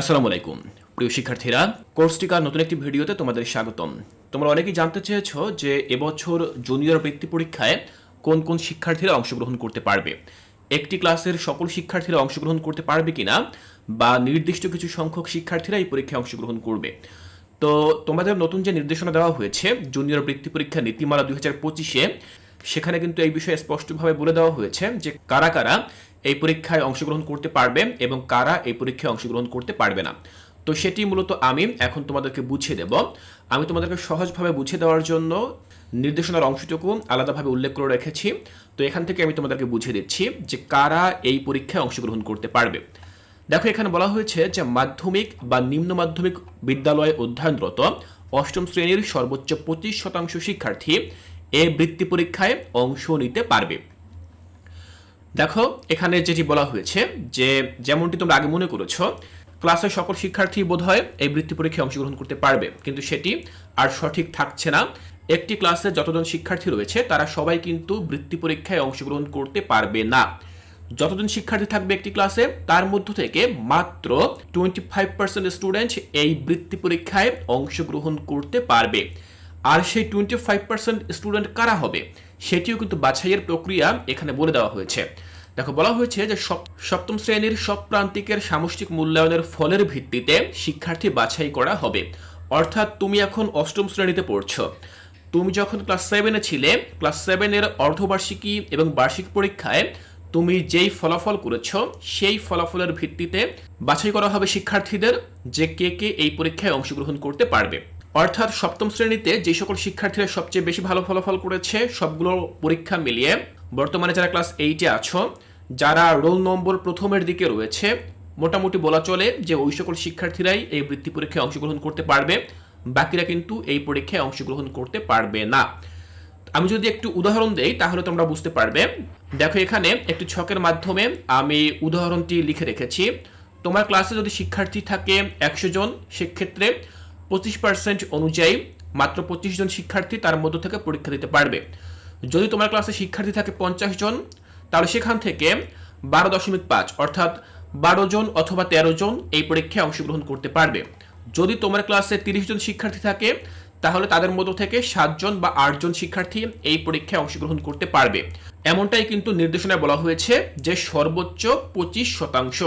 আসসালামু আলাইকুম। প্রিয় শিক্ষার্থীরা, কোর্স টিকার নতুন একটি ভিডিওতে তোমাদের স্বাগতম। তোমরা অনেকেই জানতে চেয়েছো যে এবছর জুনিয়র বৃত্তি পরীক্ষায় কোন কোন শিক্ষার্থীরা অংশগ্রহণ করতে পারবে। একটি ক্লাসের সকল শিক্ষার্থীরা অংশগ্রহণ করতে পারবে কিনা বা নির্দিষ্ট কিছু সংখ্যক শিক্ষার্থীরা এই পরীক্ষায় অংশগ্রহণ করবে। তো তোমাদের নতুন যে নির্দেশনা দেওয়া হয়েছে জুনিয়র বৃত্তি পরীক্ষা নীতিমালা দুই হাজার পঁচিশে, সেখানে কিন্তু এই বিষয়ে স্পষ্টভাবে বলে দেওয়া হয়েছে যে কারা কারা এই পরীক্ষায় অংশগ্রহণ করতে পারবে এবং কারা এই পরীক্ষায় অংশগ্রহণ করতে পারবে না। তো সেটি মূলত আমি এখন তোমাদেরকে বুঝিয়ে দেব। আমি তোমাদেরকে সহজভাবে বুঝিয়ে দেওয়ার জন্য নির্দেশনার অংশটুকু আলাদাভাবে উল্লেখ করে রেখেছি। তো এখান থেকে আমি তোমাদেরকে বুঝিয়ে দিচ্ছি যে কারা এই পরীক্ষায় অংশগ্রহণ করতে পারবে। দেখো, এখানে বলা হয়েছে যে মাধ্যমিক বা নিম্ন মাধ্যমিক বিদ্যালয়ে অধ্যয়নরত অষ্টম শ্রেণির সর্বোচ্চ পঁচিশ শতাংশ শিক্ষার্থী এ বৃত্তি পরীক্ষায় অংশ নিতে পারবে। দেখো, এখানে যেটি বলা হয়েছে যে, যেমনটি তোমরা আগে মনে করেছ, ক্লাসের সকল শিক্ষার্থী বোধহয় এই বৃত্তি পরীক্ষায় অংশগ্রহণ করতে পারবে। কিন্তু সেটি আর সঠিক থাকছে না। একটি ক্লাসে যতজন শিক্ষার্থী রয়েছে, তারা সবাই কিন্তু বৃত্তি পরীক্ষায় অংশগ্রহণ করতে পারবে না। যতজন শিক্ষার্থী থাকবে একটি ক্লাসে, তার মধ্য থেকে মাত্র টোয়েন্টি ফাইভ পার্সেন্ট স্টুডেন্ট এই বৃত্তি পরীক্ষায় অংশগ্রহণ করতে পারবে। আর সেই টোয়েন্টি ফাইভ পার্সেন্ট স্টুডেন্ট কারা হবে, সেটিও কিন্তু বাছাইয়ের প্রক্রিয়া এখানে বলে দেওয়া হয়েছে। দেখো, বলা হয়েছে যে সপ- সপ্তম শ্রেণির সব প্রান্তিকের সামষ্টিক মূল্যায়নের ফলের ভিত্তিতে শিক্ষার্থী বাছাই করা হবে। অর্থাৎ তুমি এখন অষ্টম শ্রেণীতে পড়ছো। তুমি যখন ক্লাস সেভেনে ছিলে, ক্লাস সেভেনের অর্ধবার্ষিকী এবং বার্ষিক পরীক্ষায় তুমি যেই ফলাফল করেছ, সেই ফলাফলের ভিত্তিতে বাছাই করা হবে শিক্ষার্থীদের যে কে কে এই পরীক্ষায় অংশগ্রহণ করতে পারবে। অর্থাৎ সপ্তম শ্রেণীতে যে সকল শিক্ষার্থীরা সবচেয়ে বেশি ভালো ফলাফল করেছে, সবগুলো পরীক্ষা মিলিয়ে বর্তমানে যারা ক্লাস এইটে আছো যারা রোল নম্বর প্রথমের দিকে রয়েছে, মোটামুটি বলা চলে যে ওই সকল শিক্ষার্থীরাই এই বৃত্তি পরীক্ষায় অংশগ্রহণ করতে পারবে, বাকিরা কিন্তু এই পরীক্ষায় অংশগ্রহণ করতে পারবে না। আমি যদি একটু উদাহরণ দেই, তাহলে তোমরা বুঝতে পারবে। দেখো এখানে একটি ছকের মাধ্যমে আমি উদাহরণটি লিখে রেখেছি। তোমার ক্লাসে যদি শিক্ষার্থী থাকে একশো জন, সেক্ষেত্রে পঁচিশ পার্সেন্ট অনুযায়ী মাত্র পঁচিশ জন শিক্ষার্থী তার মধ্য থেকে পরীক্ষা দিতে পারবে। যদি তোমার ক্লাসে শিক্ষার্থী থাকে পঞ্চাশ জন তাহলে সেখান থেকে বারো দশমিক পাঁচ, অর্থাৎ বারো জন অথবা তেরো জন এই পরীক্ষায় অংশগ্রহণ করতে পারবে। যদি তোমার ক্লাসে তিরিশ জন শিক্ষার্থী থাকে, তাহলে তাদের মধ্য থেকে সাতজন বা আটজন শিক্ষার্থী এই পরীক্ষায় অংশগ্রহণ করতে পারবে। এমনটাই কিন্তু নির্দেশনায় বলা হয়েছে যে সর্বোচ্চ পঁচিশ শতাংশ।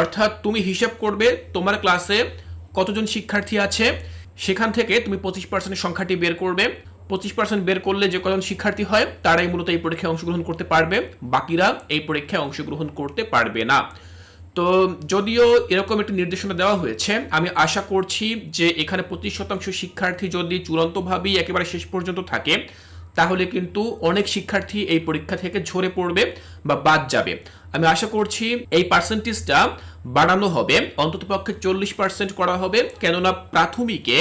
অর্থাৎ তুমি হিসাব করবে তোমার ক্লাসে কতজন শিক্ষার্থী আছে, সেখান থেকে তুমি পঁচিশ পার্সেন্টের সংখ্যাটি বের করবে। পঁচিশ পার্সেন্ট বের করলে যে কজন শিক্ষার্থী হয়, তারাই মূলত এই পরীক্ষায় অংশগ্রহণ করতে পারবে। বাকিরা এই পরীক্ষায় অংশগ্রহণ করতে পারবে না। তো যদিও এরকম একটি নির্দেশনা দেওয়া হয়েছে, আমি আশা করছি যে এখানে পঁচিশ শতাংশ শিক্ষার্থী যদি চূড়ান্তভাবেই একেবারে শেষ পর্যন্ত থাকে, তাহলে কিন্তু অনেক শিক্ষার্থী এই পরীক্ষা থেকে ঝরে পড়বে বা বাদ যাবে। আমি আশা করছি এই পার্সেন্টেজটা বাড়ানো হবে, অন্ততপক্ষে চল্লিশ পার্সেন্ট করা হবে, কেননা প্রাথমিকে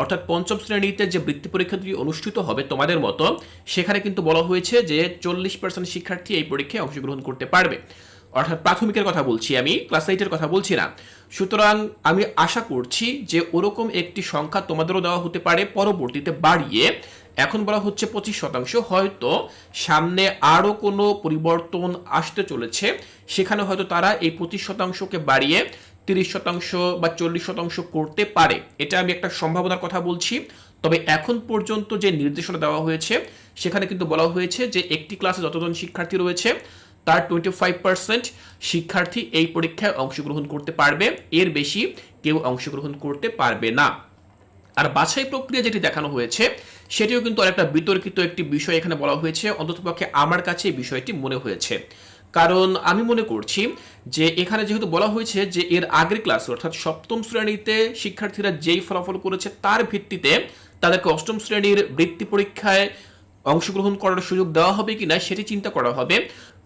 অর্থাৎ পঞ্চম শ্রেণীতে যে বৃত্তি পরীক্ষাটি অনুষ্ঠিত হবে তোমাদের মতো, সেখানে কিন্তু বলা হয়েছে যে চল্লিশ পার্সেন্ট শিক্ষার্থী এই পরীক্ষায় অংশগ্রহণ করতে পারবে। অর্থাৎ প্রাথমিকের কথা বলছি আমি, ক্লাস এইটের কথা বলছি না। সুতরাং আমি আশা করছি যে ওরকম একটি সংখ্যা তোমাদেরও দেওয়া হতে পারে, পরবর্তীতে বাড়িয়ে। এখন বলা হচ্ছে পঁচিশ শতাংশ, হয়তো সামনে আরও কোনো পরিবর্তন আসতে চলেছে, সেখানে হয়তো তারা এই পঁচিশ শতাংশকে বাড়িয়ে তিরিশ শতাংশ বা চল্লিশ শতাংশ করতে পারে। এটা আমি একটা সম্ভাবনার কথা বলছি। তবে এখন পর্যন্ত যে নির্দেশনা দেওয়া হয়েছে, সেখানে কিন্তু বলা হয়েছে যে একটি ক্লাসে যতজন শিক্ষার্থী রয়েছে, তার টোয়েন্টি ফাইভ পার্সেন্ট শিক্ষার্থী এই পরীক্ষায় অংশগ্রহণ করতে পারবে। এর বেশি কেউ অংশগ্রহণ করতে পারবে না। আর বাছাই প্রক্রিয়া যেটি দেখানো হয়েছে, সেটিও কিন্তু অনেকটা বিতর্কিত একটি বিষয় এখানে বলা হয়েছে। অন্ততপক্ষে আমার কাছে এই বিষয়টি মনে হয়েছে। কারণ আমি মনে করছি যে এখানে যেহেতু বলা হয়েছে যে এর আগের ক্লাস অর্থাৎ সপ্তম শ্রেণীতে শিক্ষার্থীরা যেই ফলাফল করেছে তার ভিত্তিতে তাদেরকে অষ্টম শ্রেণির বৃত্তি পরীক্ষায় অংশগ্রহণ করার সুযোগ দেওয়া হবে কিনা সেটি চিন্তা করা হবে।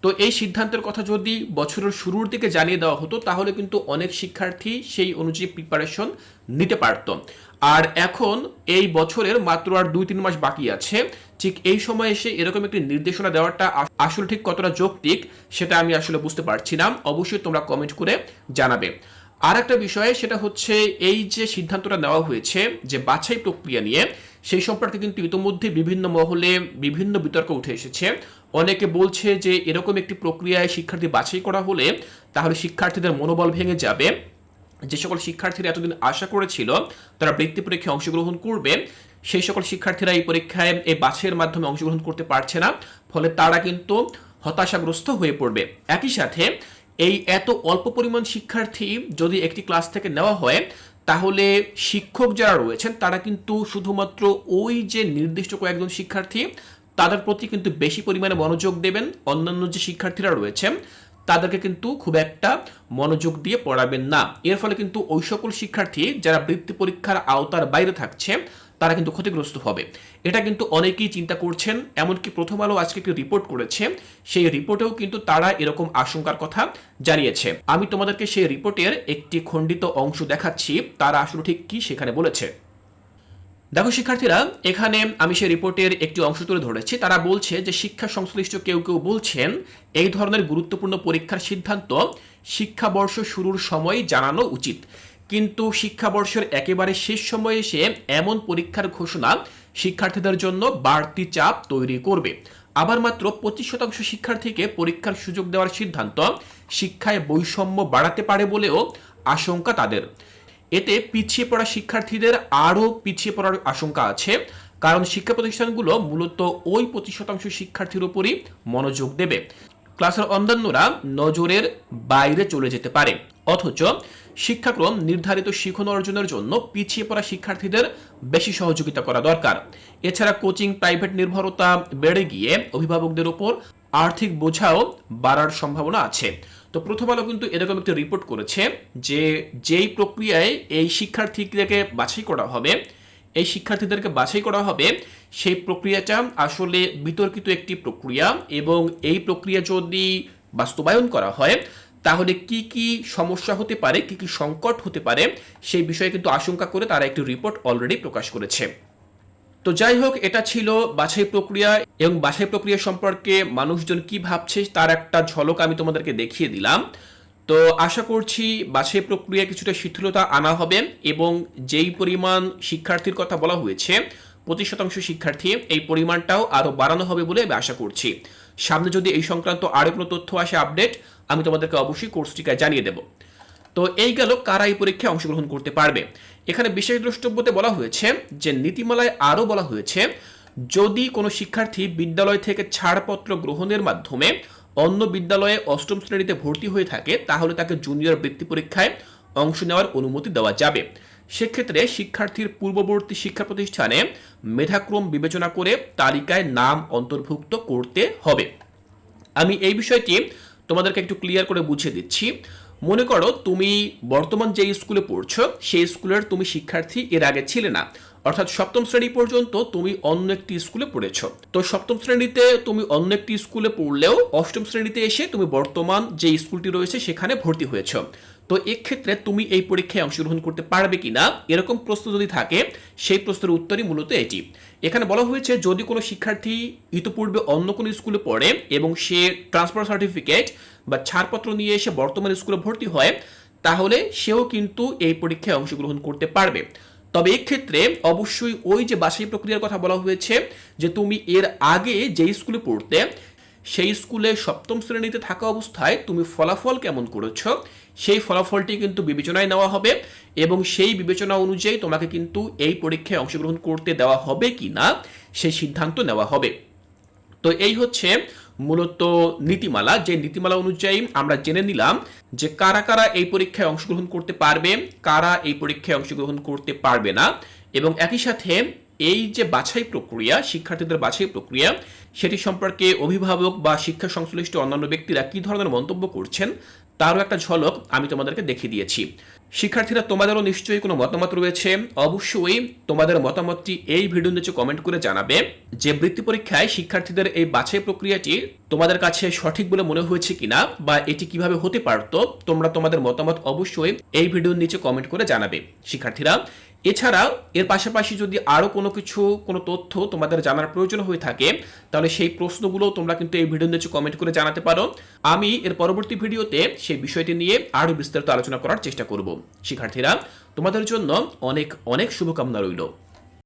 তো এই সিদ্ধান্তের কথা যদি বছরের শুরুর দিকে জানিয়ে দেওয়া হতো, তাহলে কিন্তু অনেক শিক্ষার্থী সেই অনুযায়ী প্রিপারেশন নিতে পারত। আর এখন এই বছরের মাত্র আর দুই তিন মাস বাকি আছে, ঠিক এই সময় এসে এরকম একটি নির্দেশনা দেওয়াটা আসলে ঠিক কতটা যৌক্তিক সেটা আমি আসলে বুঝতে পারছি না, অবশ্যই তোমরা কমেন্ট করে জানাবে। আর একটা বিষয় সেটা হচ্ছে এই যে সিদ্ধান্তটা নেওয়া হয়েছে যে বাছাই প্রক্রিয়া নিয়ে, সেই সম্পর্কে কিন্তু ইতোমধ্যে বিভিন্ন মহলে বিভিন্ন বিতর্ক উঠে এসেছে। অনেকে বলছে যে এরকম একটি প্রক্রিয়ায় শিক্ষার্থী বাছাই করা হলে তাহলে শিক্ষার্থীদের মনোবল ভেঙে যাবে। যে সকল শিক্ষার্থীরা এতদিন আশা করেছিল তারা বৃত্তি পরীক্ষায় অংশগ্রহণ করবে, সেই সকল শিক্ষার্থীরা এই পরীক্ষায়, এই বাছের মাধ্যমে অংশগ্রহণ করতে পারছে না, ফলে তারা কিন্তু হতাশাগ্রস্ত হয়ে পড়বে। একই সাথে এই এত অল্প পরিমাণ শিক্ষার্থী যদি একটি ক্লাস থেকে নেওয়া হয়, তাহলে শিক্ষক যারা রয়েছেন, তারা কিন্তু শুধুমাত্র ওই যে নির্দিষ্ট কয়েকজন শিক্ষার্থী, তাদের প্রতি কিন্তু বেশি পরিমাণে মনোযোগ দেবেন। অন্যান্য যে শিক্ষার্থীরা রয়েছেন তাদেরকে কিন্তু খুব একটা মনোযোগ দিয়ে পড়াবেন না। এর ফলে কিন্তু ওই সকল শিক্ষার্থী যারা বৃত্তি পরীক্ষার আওতার বাইরে থাকছে, তারা কিন্তু ক্ষতিগ্রস্ত হবে। এটা কিন্তু অনেকেই চিন্তা করছেন, এমনকি প্রথম আলো আজকে একটি রিপোর্ট করেছে। সেই রিপোর্টেও কিন্তু তারা এরকম আশঙ্কার কথা জানিয়েছে। আমি তোমাদেরকে সেই রিপোর্টের একটি খণ্ডিত অংশ দেখাচ্ছি, তারা আসলে ঠিক কি সেখানে বলেছে। দেখো, শিক্ষার্থীরা, এখানে আমি সেই রিপোর্টের একটি অংশ তুলে ধরেছি। তারা বলছে যে, শিক্ষা সংশ্লিষ্ট কেউ কেউ বলছেন, এই ধরনের গুরুত্বপূর্ণ পরীক্ষার সিদ্ধান্ত শিক্ষাবর্ষ শুরুর সময় জানানো উচিত। কিন্তু শিক্ষাবর্ষের একেবারে শেষ সময়ে এসে এমন পরীক্ষার ঘোষণা শিক্ষার্থীদের জন্য বাড়তি চাপ তৈরি করবে। আবার মাত্র পঁচিশ শতাংশ শিক্ষার্থীকে পরীক্ষার সুযোগ দেওয়ার সিদ্ধান্ত শিক্ষায় বৈষম্য বাড়াতে পারে বলেও আশঙ্কা তাদের। এতে পিছিয়ে পড়া শিক্ষার্থীদের আরও পিছিয়ে পড়ার আশঙ্কা আছে। কারণ শিক্ষা প্রতিষ্ঠানগুলো মূলত ওই পঁচিশ শতাংশ শিক্ষার্থীর উপরই মনোযোগ দেবে। ক্লাসের অন্যান্যরা নজরের বাইরে চলে যেতে পারে। অথচ শিক্ষাক্রম নির্ধারিত শিখন অর্জনের জন্য পিছিয়ে পড়া শিক্ষার্থীদের বেশি সহযোগিতা করা দরকার। এছাড়া কোচিং, প্রাইভেট নির্ভরতা বেড়ে গিয়ে অভিভাবকদের উপর আর্থিক বোঝাও বাড়ার সম্ভাবনা আছে। তো প্রথম আলো কিন্তু এরকম একটি রিপোর্ট করেছে যে যেই প্রক্রিয়ায় এই শিক্ষার্থীদেরকে বাছাই করা হবে, এই শিক্ষার্থীদেরকে বাছাই করা হবে, সেই প্রক্রিয়াটা আসলে বিতর্কিত একটি প্রক্রিয়া এবং এই প্রক্রিয়া যদি বাস্তবায়ন করা হয়, তাহলে কি কি সমস্যা হতে পারে, কি কি সংকট হতে পারে, সেই বিষয়ে কিন্তু আশঙ্কা করে তারা একটি রিপোর্ট অলরেডি প্রকাশ করেছে। তো যাই হোক এটা ছিল বাছাই প্রক্রিয়া এবং বাছাই প্রক্রিয়া সম্পর্কে মানুষজন কি ভাবছে তার একটা ঝলক আমি তোমাদেরকে দেখিয়ে দিলাম। তো আশা করছি বাছাই প্রক্রিয়া কিছুটা শিথিলতা আনা হবে এবং যেই পরিমাণ শিক্ষার্থীর কথা বলা হয়েছে, পঁচিশ শতাংশ শিক্ষার্থী এই পরিমাণটাও আরও বাড়ানো হবে বলে আমি আশা করছি। সামনে যদি এই সংক্রান্ত আরও কোনো তথ্য আসে, আপডেট, আমি তোমাদেরকে অবশ্যই কোর্সটিকায় জানিয়ে দেবো। তো এই গেল কারা এই পরীক্ষায় অংশগ্রহণ করতে পারবে। এখানে বিশেষ দ্রষ্টব্যতে বলা হয়েছে যে নীতিমালায় আরও বলা হয়েছে, যদি কোনো শিক্ষার্থী বিদ্যালয় থেকে ছাড়পত্র গ্রহণের মাধ্যমে অন্য বিদ্যালয়ে অষ্টম শ্রেণীতে ভর্তি হয়ে থাকে, তাহলে তাকে জুনিয়র বৃত্তি পরীক্ষায় অংশ নেওয়ার অনুমতি দেওয়া যাবে। সেক্ষেত্রে শিক্ষার্থীর পূর্ববর্তী শিক্ষা প্রতিষ্ঠানে মেধাক্রম বিবেচনা করে তালিকায় নাম অন্তর্ভুক্ত করতে হবে। আমি এই বিষয়টি তোমাদেরকে একটু ক্লিয়ার করে বুঝিয়ে দিচ্ছি। মনে করো তুমি বর্তমান যে স্কুলে পড়ছো, সেই স্কুলের তুমি শিক্ষার্থী এর আগে ছিলে না। অর্থাৎ সপ্তম শ্রেণি পর্যন্ত তুমি অন্য একটি স্কুলে পড়েছ। তো সপ্তম শ্রেণীতে তুমি অন্য একটি স্কুলে পড়লেও অষ্টম শ্রেণীতে এসে তুমি বর্তমান যে স্কুলটি রয়েছে সেখানে ভর্তি হয়েছো। তো এক্ষেত্রে তুমি এই পরীক্ষায় অংশগ্রহণ করতে পারবে কিনা, এরকম প্রশ্ন যদি থাকে, সেই প্রশ্নের উত্তরই মূলত এটি। এখানে বলা হয়েছে, যদি কোনো শিক্ষার্থী ইতিপূর্বে অন্য কোনো স্কুলে পড়ে এবং সে ট্রান্সফার সার্টিফিকেট বা ছাড়পত্র নিয়ে এসে বর্তমান স্কুলে ভর্তি হয়, তাহলে সেও কিন্তু এই পরীক্ষায় অংশগ্রহণ করতে পারবে। তবে এক্ষেত্রে অবশ্যই ওই যে বাছাই প্রক্রিয়ার কথা বলা হয়েছে, যে তুমি এর আগে যে স্কুলে পড়তে সেই স্কুলে সপ্তম শ্রেণীতে থাকা অবস্থায় তুমি ফলাফল কেমন করেছ? সেই ফলাফলটি কিন্তু বিবেচনায় নেওয়া হবে এবং সেই বিবেচনা অনুযায়ী তোমাকে কিন্তু এই পরীক্ষায় অংশগ্রহণ করতে দেওয়া হবে কি না সেই সিদ্ধান্ত নেওয়া হবে। তো এই হচ্ছে মূলত নীতিমালা। যে নীতিমালা অনুযায়ী আমরা জেনে নিলাম যে কারা কারা এই পরীক্ষায় অংশগ্রহণ করতে পারবে, কারা এই পরীক্ষায় অংশগ্রহণ করতে পারবে না এবং একই সাথে এই যে বাছাই প্রক্রিয়া, শিক্ষার্থীদের বাছাই প্রক্রিয়া সেটি সম্পর্কে অভিভাবক বা শিক্ষা সংশ্লিষ্ট অন্যান্য ব্যক্তিরা কি ধরনের মন্তব্য করছেন, তারও একটা ঝলক আমি তোমাদেরকে দেখিয়ে দিয়েছি। শিক্ষার্থীরা, তোমাদেরও নিশ্চয়ই কোনো মতামত রয়েছে? অবশ্যই তোমাদের মতামতটি এই ভিডিও নিচে কমেন্ট করে জানাবে যে বৃত্তি পরীক্ষায় শিক্ষার্থীদের এই বাছাই প্রক্রিয়াটি তোমাদের কাছে সঠিক বলে মনে হয়েছে কিনা বা এটি কীভাবে হতে পারতো, তোমরা তোমাদের মতামত অবশ্যই এই ভিডিওর নিচে কমেন্ট করে জানাবে। শিক্ষার্থীরা এছাড়া এর পাশাপাশি যদি আরও কোনো কিছু, কোনো তথ্য তোমাদের জানার প্রয়োজন হয়ে থাকে, তাহলে সেই প্রশ্নগুলো তোমরা কিন্তু এই ভিডিও নিচে কমেন্ট করে জানাতে পারো। আমি এর পরবর্তী ভিডিওতে সেই বিষয়টি নিয়ে আরও বিস্তারিত আলোচনা করার চেষ্টা করব। শিক্ষার্থীরা, তোমাদের জন্য অনেক অনেক শুভকামনা রইল।